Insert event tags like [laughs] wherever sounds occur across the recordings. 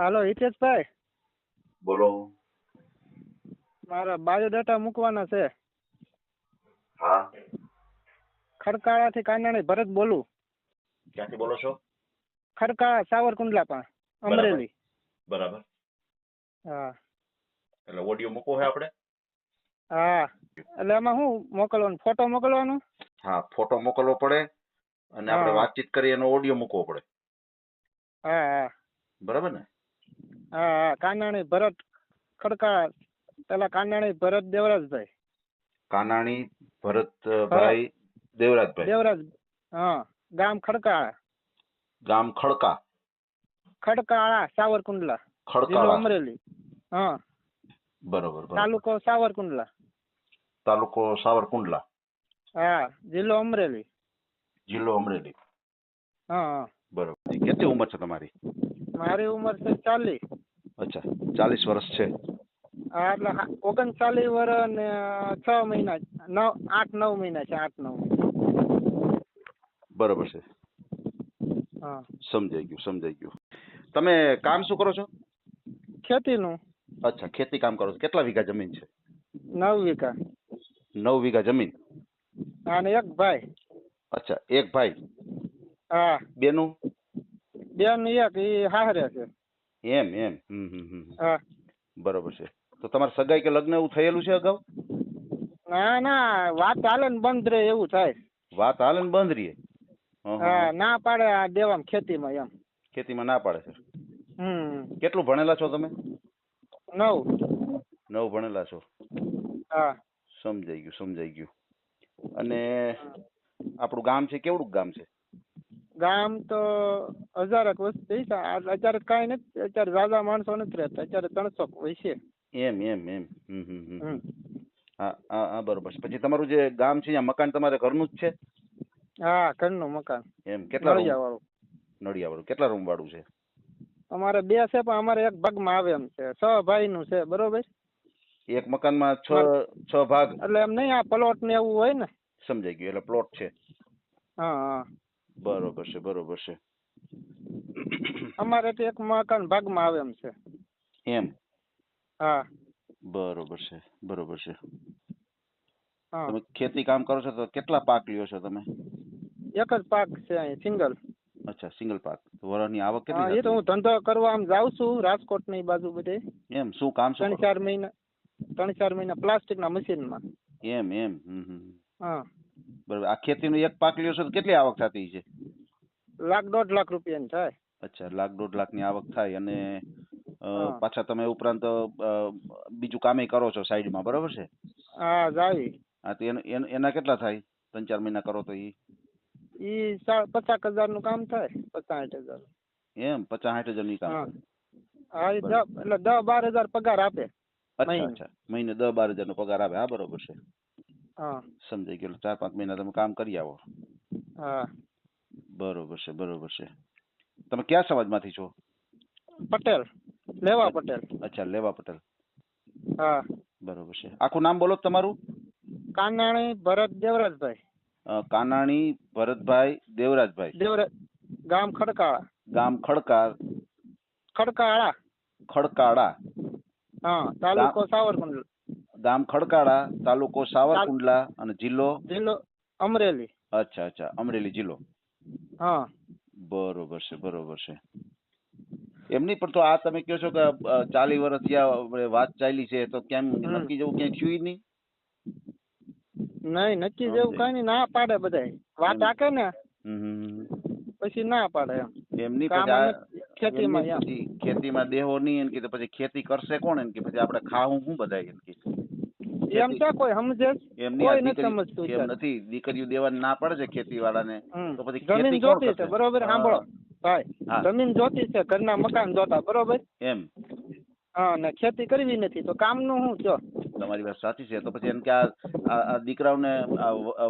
હાલો હિતેશભાઈ. બોલો. મારા બાયોડેટા મૂકવાના છે. હા. ખડકાળાથી કાનાણી ભરત બોલું. ક્યાંથી બોલો છો? ખડકાળા સાવરકુંડલા પણ અમરેલી. બરાબર. હા. એટલે ઓડિયો મૂકવો હે આપણે? હા. એટલે એમાં શું મોકલવાનું? ફોટો મોકલવાનો? હા ફોટો મોકલવો પડે અને આપણે વાતચીત કરી એનો ઓડિયો મૂકવો પડે. હા હા. બરાબર ને? હા કાનાણી ભરત ખડકા પેલા કાનાણી ભરત દેવરાજભાઈ. કાનાણી ભરતભાઈ દેવરાજભાઈ. દેવરાજ હા ગામ ખડકાળા ગામ ખડકા. ખડકાળા સાવરકુંડલા. ખડકાળા અમરેલી. હા. બરોબર. તાલુકો સાવરકુંડલા. તાલુકો સાવરકુંડલા. હા જિલ્લો અમરેલી. જિલ્લો અમરેલી. હા હા. બરોબર. કેટલી ઉંમર છે તમારી? મારી ઉંમર છે ચાલીસ. અચ્છા ચાલીસ વર્ષ છે. હા એટલે ઓગણચાલીસ વર્ષ ને છ મહિના નવ આઠ નવ મહિના છે આઠ નવ. બરોબર છે. હા. સમજાઈ ગયું સમજાઈ ગયું. તમે કામ શું કરો છો? ખેતીનું. અચ્છા ખેતી કામ કરો છો. કેટલા વીઘા જમીન છે? નવ વીઘા. નવ વીઘા જમીન? અને એક ભાઈ. અચ્છા એક ભાઈ? હા. બેનું? બેન એક એ હાહરે છે. એમ એમ. હમ હમ હમ હમ. હા. બરોબર છે. તો તમારે સગાઈ કે લગ્ન એવું થયેલું છે અગાઉ? ના ના વાત હાલે ને બંધ રહે એવું થાય. વાત હાલે ને બંધ રહીએ હં, હં, હા ના પાડે આ દેવામ ખેતીમાં એમ. ખેતીમાં ના પાડે છે? હમ. કેટલું ભણેલા છો તમે? નવ. નવ ભણેલા છો. હા. સમજાઈ ગયું સમજાઈ ગયું. અને આપણું ગામ છે કેવડું ગામ છે? ગામ તો હજારક વસ્તી છે અત્યારે કાંઈ નથી અત્યારે ઝાઝા માણસો નથી રહેતા અત્યારે ત્રણસો હોય છે. એમ એમ એમ. હમ. હા હા બરોબર છે. પછી તમારું જે ગામ છે ત્યાં મકાન તમારે ઘરનું જ છે? હા ઘરનું મકાન. એમ કેટલા નળિયા વાળું નડિયા વાળું કેટલા રૂમ વાળું છે? અમારે બે છે પણ અમારે એક ભાગમાં આવે એમ છે. છ ભાઈનું છે બરોબર? એક મકાનમાં છ છ ભાગ. એટલે એમ નહીં આ પ્લોટ ને એવું હોય ને. સમજાઈ ગયું એટલે પ્લોટ છે. હા હા. બરોબર છે બરોબર છે. [coughs] અમારે તો એક મકાન ભાગમાં આવે એમ છે. એમ? હા. બરોબર છે બરોબર છે. તમે ખેતી કામ કરો છો તો કેટલા પાક લ્યો છો તમે? એક જ પાક છે અહીં સિંગલ. અચ્છા સિંગલ પાક. વરાની આવક હા કેટલી એ તો હું ધંધો કરવા આમ જાઉં છું રાજકોટની બાજુ બધે. એમ શું કામ ત્રણ ચાર મહિના ત્રણ ચાર મહિના પ્લાસ્ટિક ના મશીન મશીનમાં. એમ એમ હમ હમ. હા. બરોબર. આ ખેતીનો એક પાક લ્યો છો તો કેટલી આવક થતી છે? લાખ દોઢ લાખ રૂપિયાની થાય. અચ્છા લાખ દોઢ લાખની આવક થાય અને પાછા તમે ઉપરાંત બીજું કામે કરો છો સાઈડમાં બરોબર છે? હા જાવી હા તો એન- કેટલા થાય? ત્રણ ચાર મહિના કરો તો ઈ? ઈ પચાસ હજારનું કામ થાય પચાસ સાઠ હજાર એમ પચાસ સાઠ હજારની કામ હા એ એટલે દસ બાર હજાર પગાર આપે અચ્છા મહિને. અચ્છા. મહિને દસ બાર હજાર નો પગાર આવે હા બરોબર છે. હા. સમજાઈ ગયું ચાર પાંચ મહિના તમે કામ કરી આવો. હા. બરોબર છે બરોબર છે. તમે કયા સમાજમાંથી છો? પટેલ લેવા પટેલ. અચ્છા લેવા પટેલ. હા. બરોબર છે. આખું નામ બોલો તમારું? કાનાણી ભરત દેવરાજભાઈ. કાનાણી ભરતભાઈ દેવરાજભાઈ. દેવરાજ ગામ ખડકાળા. ગામ ખડકા ખડકાળા. ખડકાળા. હા તાલુકો સાવરકુંડલા. ગામ ખડકાળા તાલુકો સાવરકુંડલા અને જિલ્લો? જિલ્લો અમરેલી. અચ્છા અચ્છા. અમરેલી જિલ્લો. હા. બરોબર છે બરોબર છે. એમ નહીં પણ તો આ તમે કહો છો કે ચાલી વર્ષ થયા વાત ચાલી છે તો કેમ નક્કી જેવું ક્યાંય થયું નહીં? નહીં નક્કી. જેવું કઈ નહીં. ના પાડે બધાય. વાત આકે ને. પછી ના પાડે એમ. એમ પછી ખેતીમાં ખેતીમાં દેહો નહીં એમ કે પછી ખેતી કરશે કોણ? એમ કે પછી આપણે ખાવું શું બધાય એમ કે. એમ તો કોઈ સમજે? એમ કોઈ નથી સમજતું એમ નથી દીકરીઓ દેવાની ના પડે છે ખેતી વાળાને તો પછી જમીન જોતી છે બરોબર સાંભળો. ભાઈ જમીન જોતી છે ઘરના મકાન જોતા બરોબર? એમ. હા ને ખેતી કરવી નથી તો કામનું શું જો તમારી વાત સાચી છે તો પછી એમ કે આ દીકરાઓને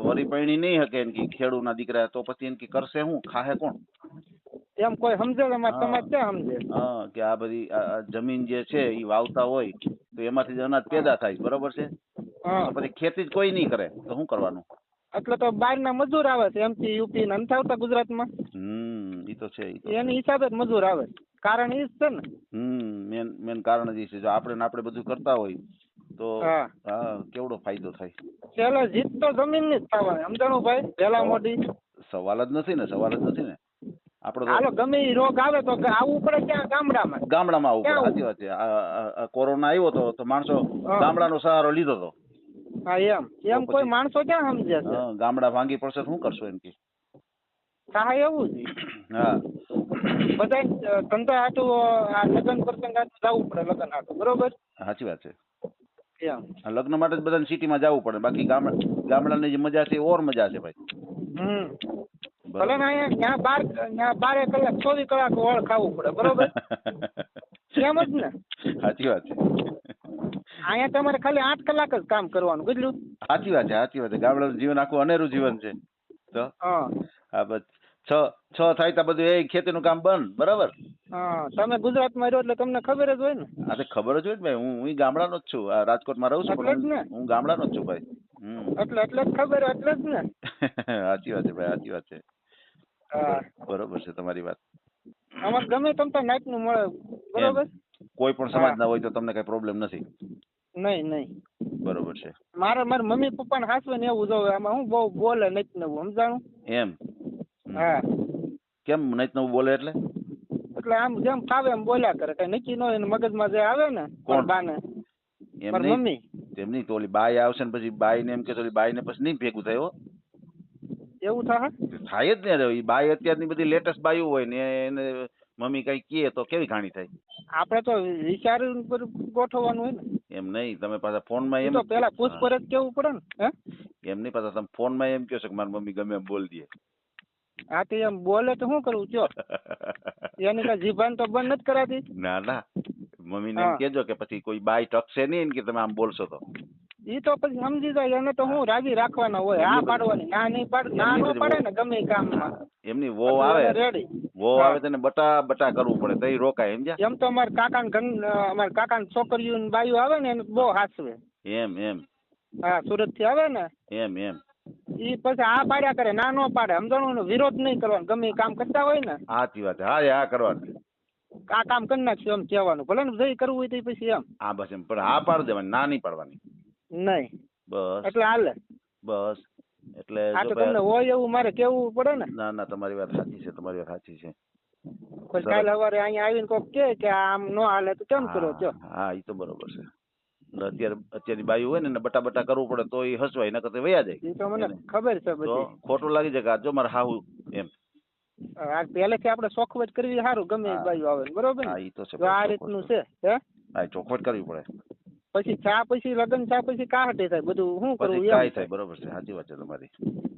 વરી પૈણી નહીં હકે એમ કે ખેડૂના દીકરા તો પછી એમ કે કરશે હું ખાહે કોણ? એમ કોઈ સમજે હા. સમાજ ક્યાં સમજે? હા કે આ બધી જમીન જે છે એ વાવતા હોય તો એમાંથી અનાજ પેદા થાય બરોબર છે? તો પછી ખેતી જ કોઈ નહીં કરે. તો શું કરવાનું? એટલે તો બહારના મજૂર આવે છે એમપી યુપી ને નથી આવતા ગુજરાતમાં. હમ ઈ તો છે એની હિસાબે જ મજૂર આવે કારણ ઈ જ છે ને. હમ મેન મેન કારણ જ ઈ છે. જો આપણે ને આપણે બધું કરતા હોય તો હા. કેવડો ફાયદો થાય? પેલા જીત તો જમીનની જ થવાની. સમજાણું ભાઈ? પેલા મોદી સવાલ જ નથી ને સવાલ જ નથી ને. આપણો હાલો ગમે ઈ રોગ આવે તો આવવું પડે ક્યાં? ગામડામાં. ગામડામાં આવવું પડે. સાચી વાત છે. કોરોના આવ્યો તો તો માણસો. ગામડાનો સહારો લીધો તો. હા એમ. એમ કોઈ માણસો ક્યાં સમજે છે? ગામડા ભાંગી પડશે શું કરશો એમ કે? હા એવું જ. હા. બધા ધંધા હાટું આ લગ્ન પ્રસંગ હાટું જવું પડે લગ્ન હાટું. બરોબર? સાચી વાત છે. એમ. લગ્ન માટે જ બધાને સિટીમાં જવું પડે. બાકી ગામડા ગામડાની જે મજા છે ઓર મજા છે ભાઈ. હમ. ભલે ને અહીંયા ત્યાં બાર ત્યાં બારે કલાક ચોવીસ કલાક ઓળ ખાવું પડે બરોબર? [laughs] એમ જ ને. સાચી વાત છે. અહીંયા તમારે ખાલી આઠ કલાક જ કામ કરવાનું કેટલું સાચી વાત છે સાચી વાત છે. ગામડાનું જીવન આખું અનેરું જીવન છે. તો? હા. બસ. છ છ થાય તો બધું એ ખેતીનું કામ બંધ બરાબર? હા તમે ગુજરાતમાં રહ્યો એટલે તમને ખબર જ હોય ને. હા તો ખબર જ હોય ને ભાઈ. હું હું ગામડાનો જ છું. આ રાજકોટમાં રહું છું પણ. હું- ગામડાનો જ છું ભાઈ. એટલે એટલે ખબર એટલે જ ને. [laughs] સાચી વાત છે ભાઈ સાચી વાત છે. બરોબર છે તમારી વાત. અમારે ગમે તમ તો નાઈટનું મળે બરોબર? કોઈ પણ સમાજ ના હોય તો તમને કઈ પ્રોબ્લેમ નથી. નહીં નહીં. બરોબર છે. મારે મારા મમ્મી પપ્પાને હાસવે ને એવું જોવે આમાં હું બહુ બોલે નહીં નવું સમજાણું? એમ? હા. કેમ નહીં નવું બોલે એટલે? એટલે આમ જેમ ફાવે એમ બોલ્યા કરે. કઈ નક્કી ન હોય ને મગજમાં જે આવે ને કોણ? બાને. મારી મમ્મી. તેમની તો ઓલી બાઈ આવશે ને પછી બાઈ ને એમ કે ઓલી બાઈ ને પછી નહીં ભેગું થયો એવું થાય થાય જ ને એ બાઈ અત્યારની બધી લેટેસ્ટ બાઈઓ હોય ને એને મમ્મી કઈ કહે તો કેવી ઘાણી થાય? આપણે તો વિચાર ગોઠવવાનું હોય ને. એમ નહીં તમે પાછા ફોનમાં એમ પેલા પૂછપરછ કેવું પડે ને હે? એમ નહીં પાછા તમે ફોનમાં એમ કહો છો કે મારી મમ્મી ગમે એમ બોલ દે. આ તે એમ બોલે તો શું કરવું ચો [laughs] એની કઈ જીભાન તો બંધ નથી કરાતી. ના ના. મમ્મીને એમ કેજો કહેજો કે પછી કોઈ બાઈ ટકશે નહીં કે તમે આમ બોલશો તો. ઈ તો પછી સમજી જાય એને તો હું રાજી રાખવાના હોય. આ પાડવાની ના નહીં પાડ ના નો પાડે ને ગમે કામમાં. એમની વો આવે. વો આવે તને બટા બટા કરવું પડે તઈ રોકાય સમજ્યા? એમ તો અમાર કાકા ઘન અમાર કાકા છોકરીઓ ને બાઈઓ આવે ને એને બહુ હાસવે. એમ એમ. હા સુરતથી આવે ને એમ એમ. ઈ પછી આ પાડ્યા કરે ના નો પાડે. સમજાણું ને વિરોધ નહીં કરવાનો ગમે કામ કરતા હોય ને. સાચી વાત હા એ હા કરવાનું. આ કામ કરી નાખશું એમ કહેવાનું. ભલે ને જઈ કરવું હોય તો પછી એમ. હા બસ એમ. પણ હા પાડી દેવાની ના નહીં પાડવાની. નહીં. બસ. એટલે હાલે. બસ. એટલે આ તો તમને હોય એવું મારે કેવું પડે ને? ના ના તમારી વાત સાચી છે તમારી વાત સાચી છે. પછી કાલ સવારે અહીંયા આવીને કોક કે કે આમ નો હાલે તો કેમ કરો છો હા, એ તો બરોબર છે. અત્યારે અત્યારની બાઈ હોય ને બટા બટા કરવું પડે તો એ હસવાય નકર તો વયા જાય. એ તો મને ખબર છે બધી. ખોટું લાગી જાય કે જો મારે હાવું એમ. આ પહેલેથી આપણે ચોખવટ કરવી સારું ગમે હા. આવે બરોબર હા ને એ તો છે આ રીતનું છે હે? હા ચોખવટ કરવી પડે. પછી ચા પછી લગ્ન ચા પછી કાહટે થાય બધું શું કરવું એમ? કાંઈ થાય. બરોબર છે સાચી વાત છે તમારી.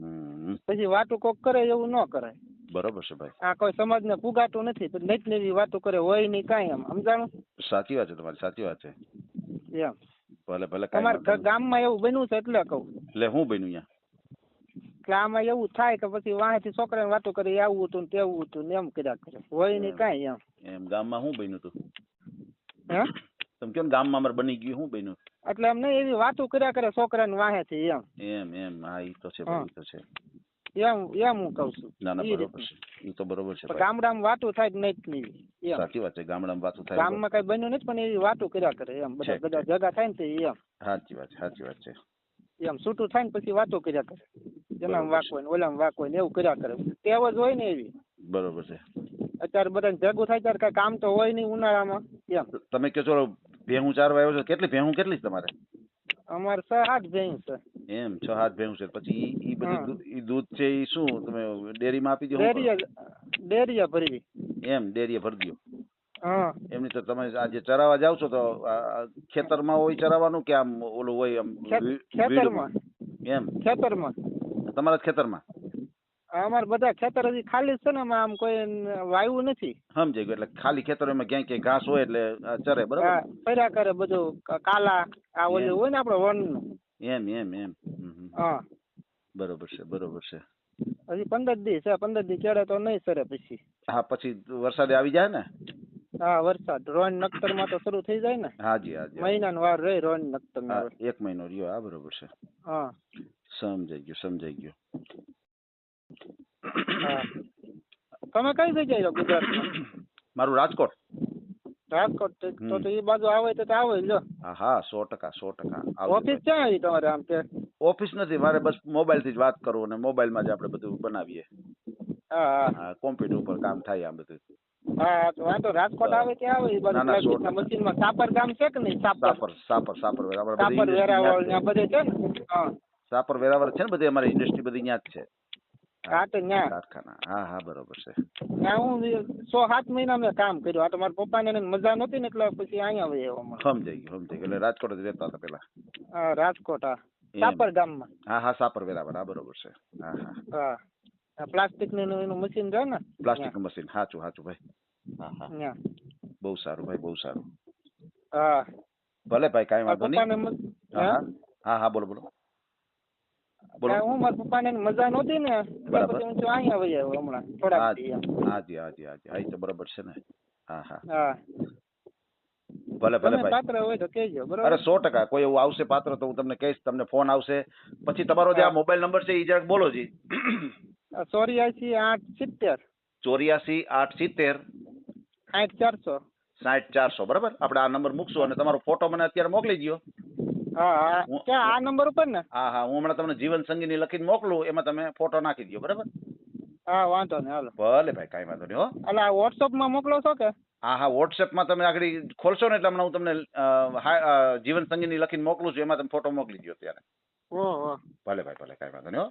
હમ. પછી વાતો કોક કરે એવું ન કરાય. બરોબર છે ભાઈ. આ કોઈ સમાજને પુગાતું નથી તો નઈ ને વાતો કરે હોય નહીં કાંઈ એમ સમજાણું? સાચી વાત છે તમારી સાચી વાત છે. એમ. ભલે ભલે કાંઈ તમારે વાંધો નહીં. ગામમાં એવું બન્યું છે એટલે કહું. એટલે હું બન્યું અહીંયા? કે આમાં એવું થાય કે પછી વાંહેથી છોકરાને વાતો કરી આવું હતું ને તેવું હતું ને એમ કર્યા કરે. હોય નહીં કાંઈ એમ. એમ ગામમાં શું બન્યું હતું? હે? તમે કેમ ગામમાં અમારે બની ગયું? શું બન્યું? એટલે એમ નહીં એવી વાતો કર્યા કરે છોકરાને વાંહેથી એમ. એમ એમ હા ઈ તો છે ઈ તો છે. એમ એમ હું કહું છું. ના ના બરોબર છે. ઈ તો બરોબર છે ગામડામાં વાતો થાય નહીં નહીં સાચી વાત છે ગામડામાં વાતો થાય ગામમાં કઈ બન્યું નથી પણ એવી વાતો કર્યા કરે એમ. બધા બધા ભેગા થાય ને તે એમ. સાચી વાત સાચી વાત છે. એમ છૂટું થાય ને પછી વાતો કર્યા કરે. બરોબર વાક હોય ને ઓલામાં વાક હોય ને એવું કર્યા કરે. ટેવ જ હોય ને એવી. બરોબર છે. અત્યારે બધાને ભેગું થાય ત્યારે કઈ કામ તો હોય નહીં ઉનાળામાં એમ. તમે કહો છો ભેહું ચારવા આવ્યો છો. કેટલી ભેહું? કેટલી છે તમારે? અમારે છ આઠ ભેહું છે. એમ છ હાથ ભેહું છે. પછી ઈ બધી દૂધ- ઈ દૂધ છે ઈ શું? તમે ડેરીમાં આપી દો ડેરી? ડેરીએ ભરવી. એમ ડેરીએ ભરી દો. હા. એમની તો તમે આજે ચરાવવા જાવ છો તો ખેતરમાં હોય ચરાવવાનું કે આમ ઓલું હોય આમ ખેતરમાં. એમ. ખેતરમાં. તમારા ખેતરમાં? અમારે બધા ખેતર હજી ખાલી જ છે ને આમ કોઈ વાયુ નથી. સમજાઈ ગયું. એટલે ખાલી ખેતરોમાં ક્યાંય ક્યાંય ઘાસ હોય એટલે ચરે બરાબર? ફર્યા કરે બધું કાલા આ ઓલું હોય ને આપડે વનનું. એમ એમ એમ. હા. બરોબર છે બરોબર છે. હજી પંદર દી છે પંદર દી ચડે તો નહીં સરે પછી. હા પછી વરસાદ આવી જાય ને? હા વરસાદ. રોન નખતરમાં તો શરૂ થઈ જાય ને? હાજી હાજી મહિના વાર રહી રોન નક્તર એક મહિનો રહ્યો હા બરોબર છે. હા. સમજાઈ ગયું સમજાઈ ગયું. તમે કઈ જગ્યાએ રહો ગુજરાતમાં? મારું રાજકોટ. રાજકોટ તો તો એ બાજુ આવે તો આવે લ્યો હા હા સો ટકા સો ટકા. ઓફિસ ક્યાં આવી તમારે આમ કે? ઓફિસ નથી મારે બસ મોબાઈલથી જ વાત કરું અને મોબાઈલમાં જ આપણે બધું બનાવીએ. હા હા. કોમ્પ્યુટર ઉપર કામ થાય આ બધું. હા તો વાંધો રાજકોટ આવે ત્યાં આવે એ બાજુ ના, ના, સો પ્લાસ્ટિકના મશીનમાં? સાપર ગામ છે કે નહીં સાપર? સાપર સાપર સાપર વેરાવળ. સાપર વેરાવળ બધે છે ને? હા. સાપર વેરાવળ છે ને બધી અમારી ઇન્ડસ્ટ્રી બધી ત્યાં જ છે. હા તો ત્યાં કારખાના. હા હા બરોબર છે. ત્યાં હું સો સાત મહિના મેં કામ કર્યું. આ તો મારા પપ્પાને મજા નહોતી ને એટલે પછી અહીંયા આવી આવ્યો અમારે. સમજાઈ ગયું સમજાઈ ગયું. એટલે રાજકોટ જ રહેતા હતા પેલા હા રાજકોટ હા. સાપર ગામમાં. હા હા સાપર વેરાવળ હા બરોબર છે. હા હા. હા. પ્લાસ્ટિકનું એનું મશીન છે ને? Plastic machine. સાચું સાચું ભાઈ. હા હા. બહુ સારું ભાઈ બહુ સારું. હા. ભલે ભાઈ કાંઈ વાંધો નહીં? હા? હા હા બોલો બોલો. બોલો. હું મારા પપ્પાને મજા નહોતી ને બરાબર. હું તો અહીંયા આવી આવ્યો હમણાં થોડાક. હાજી હાજી હાજી હા તો બરાબર છે ને. હા હા. હા. ભલે ભલે ભાઈ. પાત્ર હોય તો કહેજો અરે બરોબર સો ટકા. કોઈ એવું આવશે પાત્ર તો હું તમને કહીશ તમને ફોન આવશે. પછી તમારો જે આ મોબાઈલ નંબર છે એ જરાક બોલો જી. ચોર્યાસી આઠ સિત્તેર. ચોર્યાસી આઠ સિત્તેર. સાઠ ચારસો. સાઠ ચારસો બરાબર? આપણે આ નંબર મૂકશું અને તમારો ફોટો મને અત્યારે મોકલી દો હા ક્યાં? આ નંબર ઉપર ને? હા હા. હું હમણાં તમને જીવન સંગીની લખીને મોકલું એમાં તમે ફોટો નાખી દો બરાબર? હા વાંધો નહીં હાલો. ભલે ભાઈ કાંઈ વાંધો નહીં હો. એટલે આ વોટ્સઅપમાં મોકલો છો કે? હા હા વોટ્સએપમાં તમે આગળ ખોલશો ને એટલે હમણાં હું તમને જીવન સંગીની લખીને મોકલું છું એમાં તમે ફોટો મોકલી દો ત્યારે. ઓહો. ભલે ભાઈ ભલે કાંઈ વાંધો નહીં હો.